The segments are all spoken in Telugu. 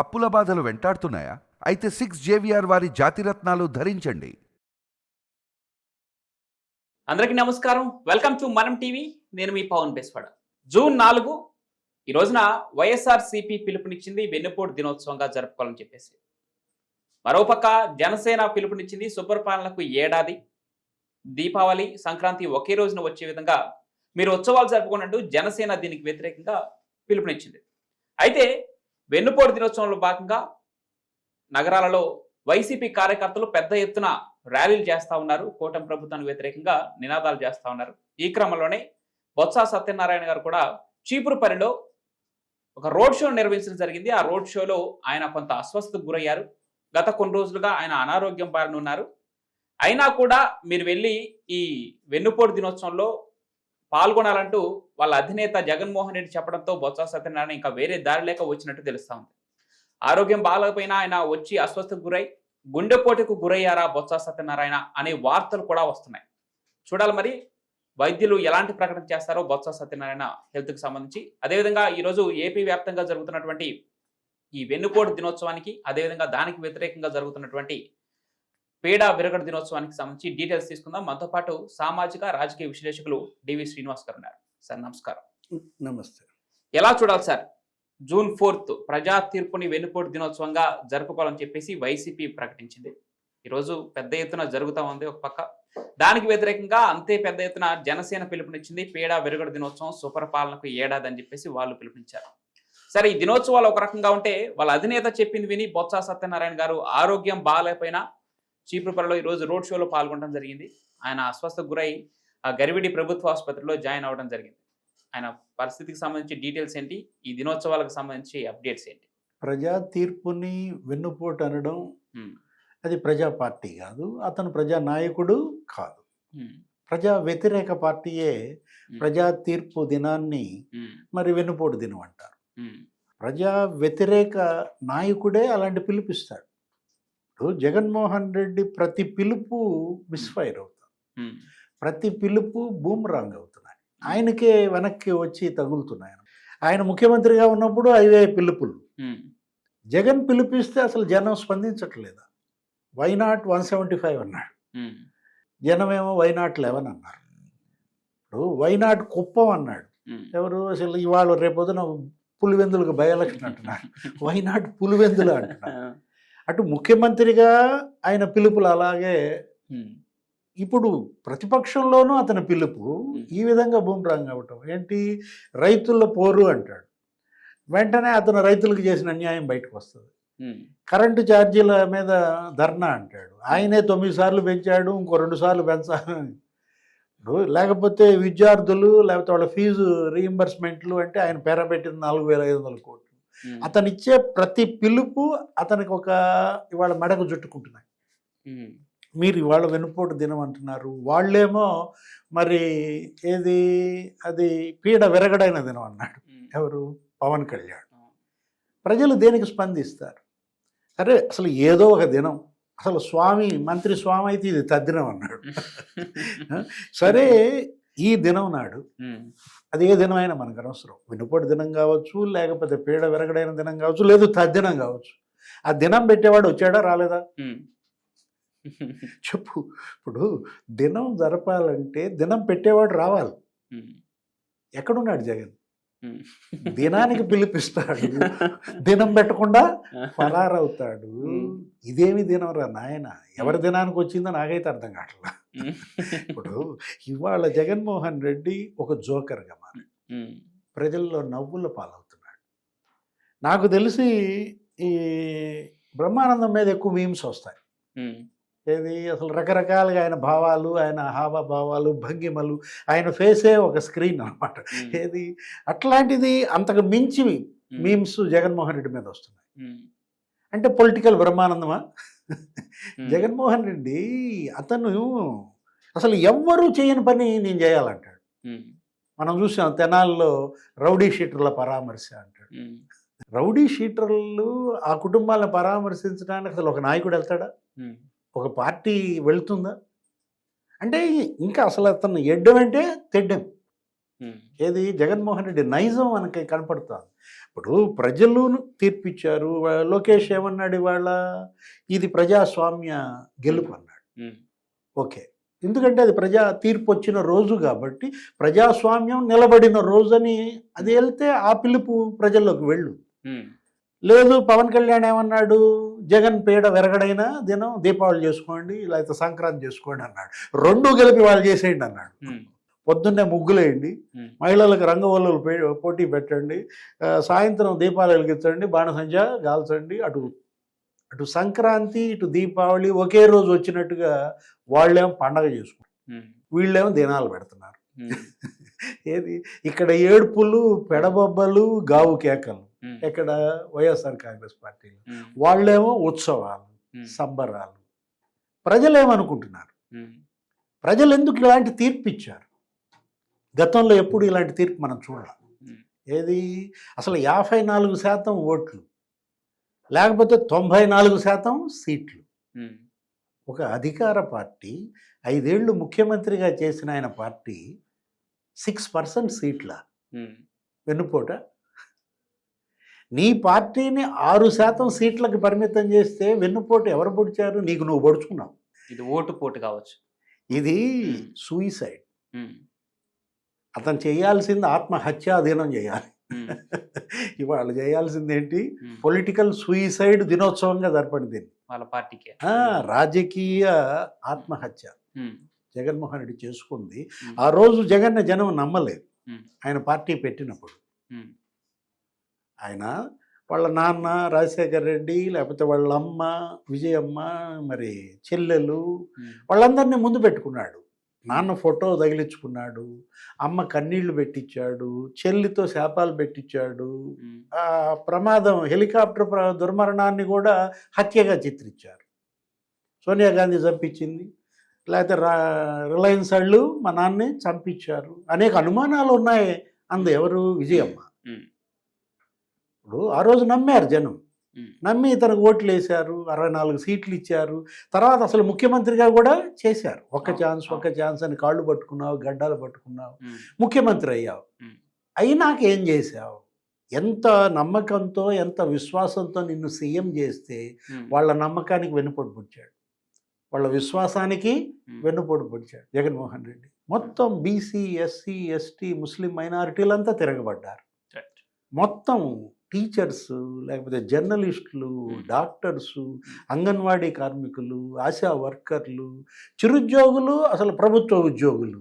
అప్పుల బాధలు వెంటాడుతున్నాయా? అయితే సిక్స్ జేవిఆర్ వారి జాతిరత్నాలు ధరించండి. అందరికీ నమస్కారం. వెల్కమ్ టు మనం టీవీ నేను మీ పవన్ బెస్వాడ. జూన్ నాలుగు ఈ రోజున వైఎస్ఆర్ సిపి పిలుపునిచ్చింది వెన్నుపోటు దినోత్సవంగా జరుపుకోవాలని చెప్పేసి. మరోపక్క జనసేన పిలుపునిచ్చింది సుపరిపాలనకు ఏడాది. దీపావళి సంక్రాంతి ఒకే రోజున వచ్చే విధంగా మీరు ఉత్సవాలు జరుపుకున్నట్టు జనసేన దీనికి వ్యతిరేకంగా పిలుపునిచ్చింది. అయితే వెన్నుపోటు దినోత్సవంలో భాగంగా నగరాలలో వైసీపీ కార్యకర్తలు పెద్ద ఎత్తున ర్యాలీలు చేస్తా ఉన్నారు. కూటమి ప్రభుత్వానికి వ్యతిరేకంగా నినాదాలు చేస్తా ఉన్నారు. ఈ క్రమంలోనే బొత్స సత్యనారాయణ గారు కూడా చీపురుపల్లిలో ఒక రోడ్ షో నిర్వహించడం జరిగింది. ఆ రోడ్ షోలో ఆయన కొంత అస్వస్థతకు గురయ్యారు. గత కొన్ని రోజులుగా ఆయన అనారోగ్యం బారిన ఉన్నారు. అయినా కూడా మీరు వెళ్ళి ఈ వెన్నుపోటు దినోత్సవంలో పాల్గొనాలంటూ వాళ్ళ అధినేత జగన్మోహన్ రెడ్డి చెప్పడంతో బొత్స సత్యనారాయణ ఇంకా వేరే దారి లేక వచ్చినట్టు తెలుస్తా ఉంది. ఆరోగ్యం బాగాలేకపోయినా ఆయన వచ్చి అస్వస్థకు గురై గుండెపోటుకు గురయ్యారా బొత్స సత్యనారాయణ అనే వార్తలు కూడా వస్తున్నాయి. చూడాలి మరి వైద్యులు ఎలాంటి ప్రకటన చేస్తారో బొత్స సత్యనారాయణ హెల్త్కి సంబంధించి. అదేవిధంగా ఈరోజు ఏపీ వ్యాప్తంగా జరుగుతున్నటువంటి ఈ వెన్నుపోటు దినోత్సవానికి అదేవిధంగా దానికి వ్యతిరేకంగా జరుగుతున్నటువంటి పేడ విరగడ దినోత్సవానికి సంబంధించి డీటెయిల్స్ తీసుకుందాం. మనతో పాటు సామాజిక రాజకీయ విశ్లేషకులు డివి శ్రీనివాస్ గారు ఉన్నారు. సార్ నమస్కారం. నమస్తే. ఎలా చూడాలి సార్? జూన్ ఫోర్త్ ప్రజా తీర్పుని వెన్నుపోటు దినోత్సవంగా జరుపుకోవాలని చెప్పేసి వైసీపీ ప్రకటించింది. ఈరోజు పెద్ద ఎత్తున జరుగుతూ ఉంది ఒక పక్క. దానికి వ్యతిరేకంగా అంతే పెద్ద ఎత్తున జనసేన పిలుపునిచ్చింది. పేడ విరగడ దినోత్సవం సుపరిపాలనకు ఏడాది అని చెప్పేసి వాళ్ళు పిలుపునిచ్చారు. సరే ఈ దినోత్సవాలు ఒక రకంగా ఉంటే వాళ్ళ అధినేత చెప్పింది విని బొత్స సత్యనారాయణ గారు ఆరోగ్యం బాగాలేకపోయినా చీపురుపల్లిలో ఈ రోజు రోడ్ షోలో పాల్గొనడం జరిగింది. ఆయన అస్వస్థకు గురై ఆ గరివిడి ప్రభుత్వ ఆసుపత్రిలో జాయిన్ అవ్వడం జరిగింది. ఆయన పరిస్థితికి సంబంధించి డీటెయిల్స్ ఏంటి? ఈ దినోత్సవాలకు సంబంధించి అప్డేట్స్ ఏంటి? ప్రజా తీర్పుని వెన్నుపోటు అనడం అది ప్రజా పార్టీ కాదు అతను ప్రజా నాయకుడు కాదు. ప్రజా వ్యతిరేక పార్టీయే ప్రజా తీర్పు దినాన్ని మరి వెన్నుపోటు దినం అంటారు. ప్రజా వ్యతిరేక నాయకుడే అలాంటి పిలుపిస్తాడు. ఇప్పుడు జగన్మోహన్ రెడ్డి ప్రతి పిలుపు మిస్ఫైర్ అవుతుంది. ప్రతి పిలుపు బూమ్రాంగ్ అవుతున్నాయి. ఆయనకే వెనక్కి వచ్చి తగులుతున్నాయి ఆయన ముఖ్యమంత్రిగా ఉన్నప్పుడు అవే పిలుపులు. జగన్ పిలిపిస్తే అసలు జనం స్పందించట్లేదా? Why not one seventy five అన్నాడు. జనమేమో వై నాట్ లెవెన్ అన్నారు. ఇప్పుడు వై నాట్ కుప్పం అన్నాడు. ఎవరు అసలు ఇవాళ రేపొద్దున పులివెందులకు బయలక్షన్ అంటున్నారు వై నాట్ పులివెందులు అంటున్నారు. అటు ముఖ్యమంత్రిగా ఆయన పిలుపులు అలాగే ఇప్పుడు ప్రతిపక్షంలోనూ అతని పిలుపు ఈ విధంగా బూమ్రాంగ్ అవ్వటం. ఏంటి? రైతుల పోరు అంటాడు. వెంటనే అతను రైతులకు చేసిన అన్యాయం బయటకు వస్తుంది. కరెంటు ఛార్జీల మీద ధర్నా అంటాడు. ఆయనే తొమ్మిది సార్లు పెంచాడు ఇంకో రెండు సార్లు పెంచాలి ఇప్పుడు లేకపోతే విద్యార్థులు లేకపోతే వాళ్ళ ఫీజు రీయింబర్స్మెంట్లు అంటే ఆయన పెరబెట్టిన నాలుగు వేల ఐదు వందల కోట్లు. ఉమ్, అతను ఇచ్చే ప్రతి పిలుపు అతనికి ఒక ఇవాళ మెడకు చుట్టుకుంటున్నాయి. ఉమ్, మీరు ఇవాళ వెనుపోటు దినం అంటున్నారు. వాళ్ళేమో మరి ఏది అది పీడ విరగడైన దినం అన్నాడు. ఎవరు? పవన్ కళ్యాణ్. ప్రజలు దేనికి స్పందిస్తారు? సరే అసలు ఏదో ఒక దినం. అసలు స్వామి మంత్రి స్వామి అయితే ఇది తద్దినం అన్నాడు. సరే ఈ దినం నాడు అది ఏ దినమైనా మనకు అనవసరం. వెనుపోటు దినం కావచ్చు లేకపోతే పీడ విరగడైన దినం కావచ్చు లేదు తద్దినం కావచ్చు. ఆ దినం పెట్టేవాడు వచ్చాడా రాలేదా. చెప్పు. ఇప్పుడు దినం జరపాలంటే దినం పెట్టేవాడు రావాలి. ఎక్కడున్నాడు జగన్. దినానికి పిలిపిస్తాడు. దినం పెట్టకుండా పరారవుతాడు. ఉమ్. ఇదేమి దినం రా నాయన? ఎవరి దినానికి వచ్చిందో నాకైతే అర్థం కావట్లా. ఇప్పుడు ఇవాళ జగన్మోహన్ రెడ్డి ఒక జోకర్గా మారి ప్రజల్లో నవ్వుల పాలవుతున్నాడు. నాకు తెలిసి ఈ బ్రహ్మానందం మీద ఎక్కువ మీమ్స్ వస్తాయి. ఏది అసలు రకరకాలుగా ఆయన భావాలు ఆయన హావభావాలు భంగిమలు ఆయన ఫేసే ఒక స్క్రీన్ అన్నమాట ఉమ్, ఏది అట్లాంటిది అంతకు మించి మీమ్స్ జగన్మోహన్ రెడ్డి మీద వస్తున్నాయి. అంటే పొలిటికల్ బ్రహ్మానందమా. జగన్మోహన్ రెడ్డి అతను అసలు ఎవ్వరూ చేయని పని నేను చేయాలంటాడు. మనం చూసాం తెనాల్లో రౌడీ షీటర్ల పరామర్శ అంటాడు. రౌడీ షీటర్లు ఆ కుటుంబాలను పరామర్శించడానికి అసలు ఒక నాయకుడు వెళ్తాడా? ఒక పార్టీ వెళ్తుందా? అంటే ఇంకా అసలు అతను ఎడ్డం అంటే తెడ్డం. ఏది? జగన్మోహన్ రెడ్డి నైజం మనకి కనపడుతుంది. ఇప్పుడు ప్రజలు తీర్పిచ్చారు లోకేష్ ఏమన్నాడు ఇవాళ? ఇది ప్రజాస్వామ్య గెలుపు అన్నాడు. ఓకే. ఎందుకంటే అది ప్రజా తీర్పు వచ్చిన రోజు కాబట్టి ప్రజాస్వామ్యం నిలబడిన రోజు అని అది వెళ్తే ఆ పిలుపు ప్రజల్లోకి వెళ్ళు. లేదు పవన్ కళ్యాణ్ ఏమన్నాడు? జగన్ పీడ విరగడైన దినం దీపావళి చేసుకోండి లేకపోతే సంక్రాంతి చేసుకోండి అన్నాడు. రెండు కలిపి వాళ్ళు చేసేయండి అన్నాడు. పొద్దున్నే ముగ్గులేయండి. మహిళలకు రంగవల్లులు పోటీ పెట్టండి. సాయంత్రం దీపాలు వెలిగించండి బాణసంచ గాల్చండి అటు అటు సంక్రాంతి ఇటు దీపావళి ఒకే రోజు వచ్చినట్టుగా వాళ్ళేమో పండగ చేసుకుంటారు. వీళ్ళేమో దినాలు పెడుతున్నారు. ఏది? ఇక్కడ ఏడుపులు పెడబొబ్బలు గావు కేకలు ఇక్కడ వైఎస్ఆర్ కాంగ్రెస్ పార్టీలో. వాళ్ళేమో ఉత్సవాలు సంబరాలు. ప్రజలేమనుకుంటున్నారు? ప్రజలు ఎందుకు ఇలాంటి తీర్పు ఇచ్చారు గతంలో ఎప్పుడు ఇలాంటి తీర్పు మనం చూడాలి. ఏది? అసలు యాభై నాలుగు శాతం ఓట్లు లేకపోతే తొంభై నాలుగు శాతం సీట్లు. ఒక అధికార పార్టీ ఐదేళ్ళు ముఖ్యమంత్రిగా చేసిన ఆయన పార్టీ సిక్స్ పర్సెంట్ సీట్ల వెన్నుపోట. నీ పార్టీని ఆరు శాతం సీట్లకు పరిమితం చేస్తే వెన్నుపోటు ఎవరు పొడిచారు? నీకు నువ్వు పొడుచుకున్నావు. ఇది ఓటు పోటు కావచ్చు. ఇది. సూయిసైడ్ అతను చేయాల్సింది ఆత్మహత్యా దినం చేయాలి ఇవాళ చేయాల్సింది ఏంటి పొలిటికల్ సూయిసైడ్ దినోత్సవంగా జరపండి దీన్ని. వాళ్ళ పార్టీకి. రాజకీయ ఆత్మహత్య. జగన్మోహన్ రెడ్డి చేసుకుంది. ఆ రోజు జగన్ జనం నమ్మలేదు. ఆయన పార్టీ పెట్టినప్పుడు. ఆయన వాళ్ళ నాన్న రాజశేఖర్ రెడ్డి లేకపోతే వాళ్ళ అమ్మ విజయమ్మ మరి చెల్లెలు వాళ్ళందరినీ ముందు పెట్టుకున్నాడు. నాన్న ఫోటో తగిలించుకున్నాడు. అమ్మ కన్నీళ్ళు పెట్టించాడు. చెల్లితో శాపాలు పెట్టించాడు. ప్రమాదం హెలికాప్టర్ ప్ర దుర్మరణాన్ని కూడా హత్యగా చిత్రించారు. సోనియా గాంధీ చంపించింది. లేకపోతే రిలయన్స్ వాళ్ళు మా నాన్నే చంపించారు. అనేక అనుమానాలు ఉన్నాయి. అందు ఎవరు? విజయమ్మ. ఇప్పుడు ఆ రోజు నమ్మారు జనం. నమ్మి ఇతనికి ఓట్లు వేశారు అరవై నాలుగు సీట్లు ఇచ్చారు. తర్వాత అసలు ముఖ్యమంత్రిగా కూడా చేశారు. ఒక్క ఛాన్స్ ఒక్క. ఛాన్స్ అని కాళ్ళు పట్టుకున్నావు గడ్డాలు పట్టుకున్నావు. ముఖ్యమంత్రి అయ్యావు. అయినాక ఏం చేశావు? ఎంత నమ్మకంతో ఎంత విశ్వాసంతో నిన్ను సీఎం చేస్తే వాళ్ళ నమ్మకానికి వెన్నుపోటు పొడిచాడు. వాళ్ళ విశ్వాసానికి వెన్నుపోటు పొడిచాడు జగన్మోహన్ రెడ్డి. మొత్తం బీసీ ఎస్సీ ఎస్టీ ముస్లిం మైనారిటీలంతా తిరగబడ్డారు. మొత్తం టీచర్స్ లేకపోతే జర్నలిస్టులు. డాక్టర్స్ అంగన్వాడీ కార్మికులు ఆశా వర్కర్లు చిరుద్యోగులు అసలు ప్రభుత్వ ఉద్యోగులు.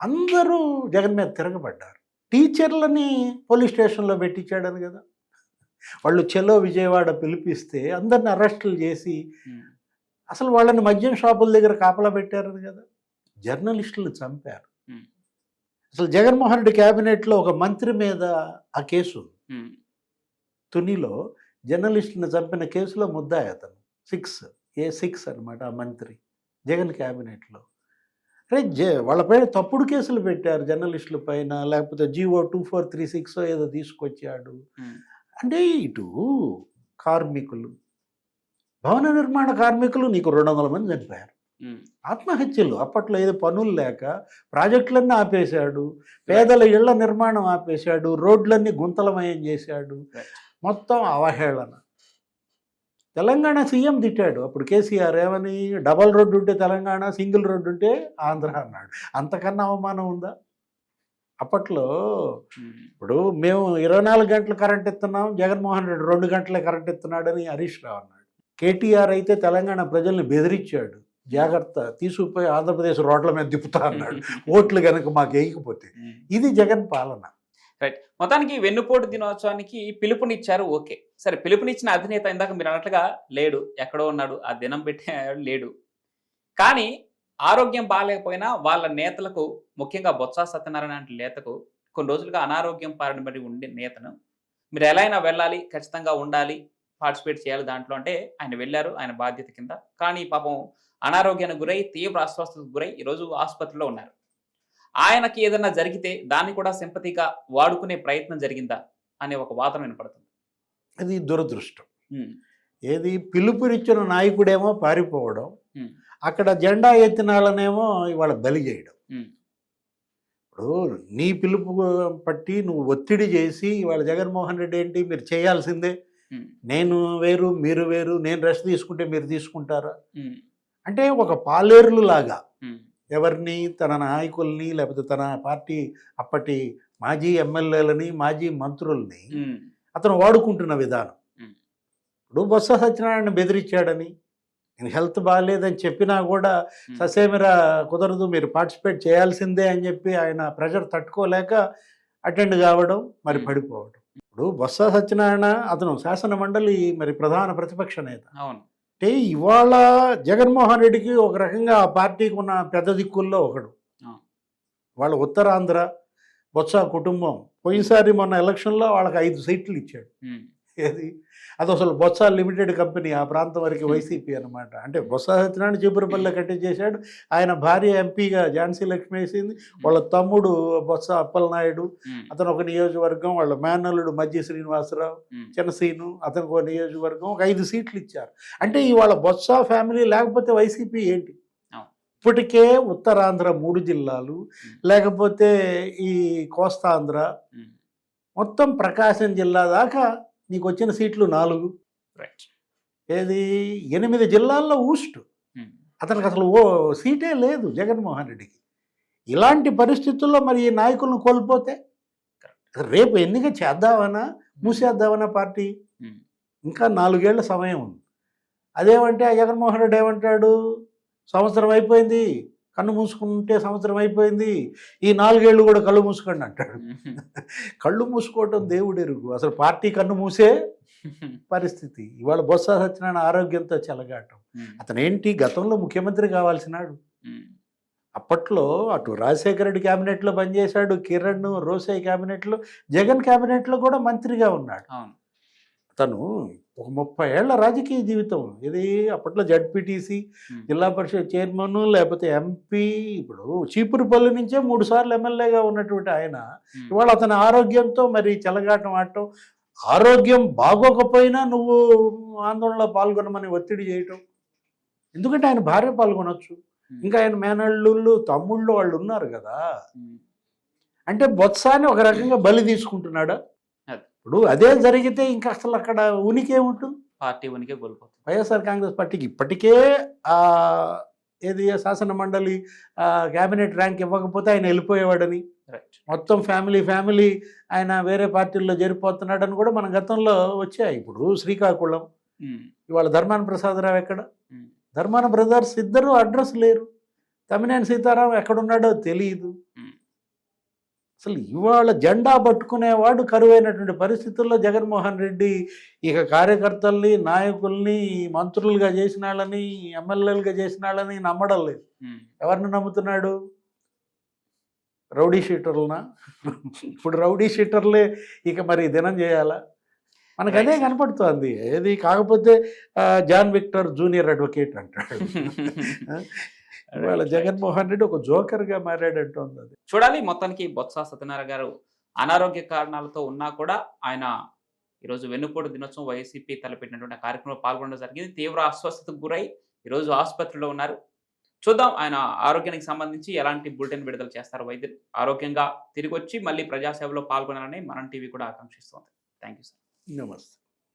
అందరూ జగన్ మీద తిరగబడ్డారు. టీచర్లని పోలీస్ స్టేషన్లో పెట్టించాడని కదా. వాళ్ళు చెలో విజయవాడ పిలిపిస్తే అందరిని అరెస్టులు చేసి అసలు వాళ్ళని మద్యం షాపుల దగ్గర కాపలా పెట్టారు కదా. జర్నలిస్టులు చంపారు. అసలు జగన్మోహన్ రెడ్డి క్యాబినెట్లో ఒక మంత్రి మీద ఆ కేసు తునిలో జర్నలిస్టుని చంపిన కేసులో ముద్దాయి అతను. సిక్స్ ఏ సిక్స్ అనమాట ఆ మంత్రి జగన్ క్యాబినెట్లో. అరే జ వాళ్ళపై తప్పుడు కేసులు పెట్టారు జర్నలిస్టుల పైన లేకపోతే GO two four three six ఏదో తీసుకొచ్చాడు. అంటే ఇటు కార్మికులు భవన నిర్మాణ కార్మికులు నీకు రెండు వందల మంది చనిపోయారు ఆత్మహత్యలు అప్పట్లో ఏదో పనులు లేక ప్రాజెక్టులన్నీ ఆపేశాడు పేదల ఇళ్ళ నిర్మాణం ఆపేశాడు రోడ్లన్నీ గుంతలమయం చేశాడు. మొత్తం అవహేళన. తెలంగాణ సీఎం తిట్టాడు. అప్పుడు కేసీఆర్ ఏమని? డబల్ రోడ్డు ఉంటే తెలంగాణ సింగిల్ రోడ్డు ఉంటే ఆంధ్ర అన్నాడు. అంతకన్నా అవమానం ఉందా? అప్పట్లో ఇప్పుడు మేము ఇరవై నాలుగు గంటలు కరెంట్ ఇస్తున్నాం జగన్మోహన్ రెడ్డి రెండు గంటలే కరెంట్ ఇస్తున్నాడని హరీష్ రావు అన్నాడు. కేటీఆర్ అయితే తెలంగాణ ప్రజల్ని బెదిరించాడు. జాగ్రత్త తీసుకుపోయి ఆంధ్రప్రదేశ్ రోడ్ల మీద తిప్పుతా అన్నాడు. ఓట్లు కనుక మాకు వేయకపోతే. ఇది జగన్ పాలన. రైట్ మొత్తానికి వెన్నుపోటు దినోత్సవానికి పిలుపునిచ్చారు ఓకే. సరే పిలుపునిచ్చిన అధినేత ఇందాక మీరు అన్నట్లుగా లేడు ఎక్కడో ఉన్నాడు ఆ దినం పెట్టే లేడు. కానీ ఆరోగ్యం బాగాలేకపోయినా వాళ్ళ నేతలకు ముఖ్యంగా బొత్స సత్యనారాయణ అంటే నేతకు కొన్ని రోజులుగా అనారోగ్యం పారినబడి ఉండే నేతను మీరు ఎలా అయినా వెళ్ళాలి ఖచ్చితంగా ఉండాలి పార్టిసిపేట్ చేయాలి దాంట్లో అంటే ఆయన వెళ్ళారు ఆయన బాధ్యత కింద. కానీ పాపం అనారోగ్యానికి గురై తీవ్ర అస్వస్థతకు గురై ఈరోజు ఆసుపత్రిలో ఉన్నారు. ఆయనకి ఏదైనా జరిగితే దాన్ని కూడా సింపతిగా వాడుకునే ప్రయత్నం జరిగిందా అనే ఒక వాదన వినపడుతుంది. అది దురదృష్టం. ఏది పిలుపునిచ్చిన నాయకుడేమో పారిపోవడం అక్కడ జెండా ఎత్తిన వాళ్ళనేమో ఇవాళ బలి చేయడం. ఇప్పుడు నీ పిలుపు పట్టి నువ్వు ఒత్తిడి చేసి వాళ్ళ జగన్మోహన్ రెడ్డి ఏంటి మీరు చేయాల్సిందే. నేను వేరు మీరు వేరు నేను రెస్ట్ తీసుకుంటే మీరు తీసుకుంటారా? అంటే ఒక పాలేరులు లాగా ఎవరిని తన నాయకుల్ని లేకపోతే తన పార్టీ అప్పటి మాజీ ఎమ్మెల్యేలని మాజీ మంత్రుల్ని అతను వాడుకుంటున్న విధానం. ఇప్పుడు బొత్స సత్యనారాయణ బెదిరించాడని నేను హెల్త్ బాగాలేదని చెప్పినా కూడా ససేమిరా కుదరదు మీరు పార్టిసిపేట్ చేయాల్సిందే అని చెప్పి ఆయన ప్రెషర్ తట్టుకోలేక అటెండ్ కావడం మరి. పడిపోవడం. ఇప్పుడు బొత్స సత్యనారాయణ అతను శాసన మండలి మరి ప్రధాన ప్రతిపక్ష నేత. అవును. అంటే ఇవాళ జగన్మోహన్ రెడ్డికి ఒక రకంగా ఆ పార్టీకి ఉన్న పెద్ద దిక్కుల్లో ఒకడు. వాళ్ళ ఉత్తరాంధ్ర బొత్స కుటుంబం. పోయినసారి మొన్న ఎలక్షన్లో వాళ్ళకి ఐదు సీట్లు ఇచ్చాడు. ఏది? అది అసలు బొత్స లిమిటెడ్ కంపెనీ ఆ ప్రాంతం వరకు వైసీపీ అనమాట అంటే బొత్స సత్యనారాయణ చీపురపల్లి కట్టించేశాడు ఆయన భార్య ఎంపీగా ఝాన్సీ లక్ష్మి వేసింది. వాళ్ళ తమ్ముడు బొత్స అప్పలనాయుడు. ఉమ్, అతను ఒక నియోజకవర్గం. వాళ్ళ మేనల్లుడు మధ్య శ్రీనివాసరావు ఉమ్, చిన్నసీను అతనికి ఒక నియోజకవర్గం. ఒక ఐదు సీట్లు ఇచ్చారు. అంటే ఇవాళ బొత్స ఫ్యామిలీ లేకపోతే వైసీపీ ఏంటి. ఇప్పటికే ఉత్తరాంధ్ర మూడు జిల్లాలు. లేకపోతే ఈ కోస్తాంధ్ర మొత్తం ప్రకాశం జిల్లా దాకా నీకు వచ్చిన సీట్లు నాలుగు. రైట్ ఏది? ఎనిమిది జిల్లాల్లో ఊస్ట్. ఉమ్, అతనికి అసలు ఓ సీటే లేదు జగన్మోహన్ రెడ్డికి. ఇలాంటి పరిస్థితుల్లో మరి ఈ నాయకులను కోల్పోతే రేపు ఎన్నిక చేద్దామనా మూసేద్దామనా పార్టీ? ఉమ్, ఇంకా నాలుగేళ్ళ సమయం ఉంది. అదేమంటే జగన్మోహన్ రెడ్డి ఏమంటాడు? సంవత్సరం అయిపోయింది. కన్ను మూసుకుంటే సంవత్సరం అయిపోయింది. ఈ నాలుగేళ్ళు కూడా కళ్ళు మూసుకోండి అంటాడు. కళ్ళు మూసుకోవటం దేవుడెరుగు. అసలు పార్టీ కన్ను మూసే పరిస్థితి. ఇవాళ బొత్స సత్యనారాయణ ఆరోగ్యంతో చెలగాటం. అతను ఏంటి గతంలో ముఖ్యమంత్రి కావాల్సినాడు. అప్పట్లో అటు రాజశేఖర రెడ్డి క్యాబినెట్లో పనిచేశాడు కిరణ్ రోసే క్యాబినెట్లో జగన్ క్యాబినెట్లో కూడా మంత్రిగా ఉన్నాడు. తను ఒక ముప్పై ఏళ్ళ రాజకీయ జీవితం. ఇది అప్పట్లో జడ్పీటీసీ జిల్లా పరిషత్ చైర్మన్ లేకపోతే ఎంపీ ఇప్పుడు చీపురుపల్లి నుంచే మూడు సార్లు ఎమ్మెల్యేగా ఉన్నటువంటి ఆయన ఇవాళ అతని ఆరోగ్యంతో మరి చెలగాటం ఆడటం. ఆరోగ్యం బాగోకపోయినా నువ్వు ఆందోళనలో పాల్గొనమని ఒత్తిడి చేయటం. ఎందుకంటే ఆయన భార్య పాల్గొనొచ్చు. ఇంకా ఆయన మేనళ్ళు తమ్ముళ్ళు వాళ్ళు ఉన్నారు కదా. అంటే బొత్సాని ఒక రకంగా బలి తీసుకుంటున్నాడా. ఇప్పుడు అదే జరిగితే ఇంకా అసలు అక్కడ ఉనికి ఏముంటుంది? పార్టీ ఉనికి కోల్పోతుంది. వైఎస్ఆర్ కాంగ్రెస్ పార్టీకి ఇప్పటికే ఆ ఏది శాసన మండలి క్యాబినెట్ ర్యాంక్ ఇవ్వకపోతే ఆయన వెళ్ళిపోయేవాడని. మొత్తం ఫ్యామిలీ ఫ్యామిలీ ఆయన వేరే పార్టీల్లో జరిపోతున్నాడని కూడా మన గతంలో వచ్చాయి. ఇప్పుడు శ్రీకాకుళం. ఉమ్, ఇవాళ ధర్మాన ప్రసాదరావు ఎక్కడ? ఉమ్, ధర్మాన బ్రదర్స్ ఇద్దరు అడ్రస్ లేరు. తమ్మినేని సీతారాం ఎక్కడున్నాడో తెలియదు. అసలు ఇవాళ జెండా పట్టుకునేవాడు కరువైనటువంటి పరిస్థితుల్లో జగన్మోహన్ రెడ్డి ఇక కార్యకర్తల్ని నాయకుల్ని మంత్రులుగా చేసిన వాళ్ళని ఎమ్మెల్యేలుగా చేసిన వాళ్ళని నమ్మడం లేదు. ఎవరిని నమ్ముతున్నాడు? రౌడీ షీటర్లనా? ఇప్పుడు రౌడీ షీటర్లే ఇక మరి దినం చేయాలా? మనకు అదే. కనపడుతోంది. ఏది కాకపోతే జాన్ విక్టర్ జూనియర్ అడ్వకేట్ అంటాడు. ఇవాళ. జగన్మోహన్ రెడ్డి ఒక జోకర్గా మారాడంటోంది అది. చూడాలి మొత్తానికి బొత్స సత్యనారాయణ గారు అనారోగ్య కారణాలతో ఉన్నా కూడా ఆయన ఈరోజు వెన్నుపోటు దినోత్సవం వైసీపీ తలపెట్టినటువంటి కార్యక్రమంలో పాల్గొనడం జరిగింది. తీవ్ర అస్వస్థతకు గురై ఈరోజు ఆసుపత్రిలో ఉన్నారు. చూద్దాం ఆయన ఆరోగ్యానికి సంబంధించి ఎలాంటి బులెటిన్ విడుదల చేస్తారు వైద్యులు. ఆరోగ్యంగా తిరిగి వచ్చి మళ్ళీ ప్రజాసేవలో పాల్గొనాలని మనం టీవీ కూడా ఆకాంక్షిస్తోంది. Thank you sir. నమస్తే.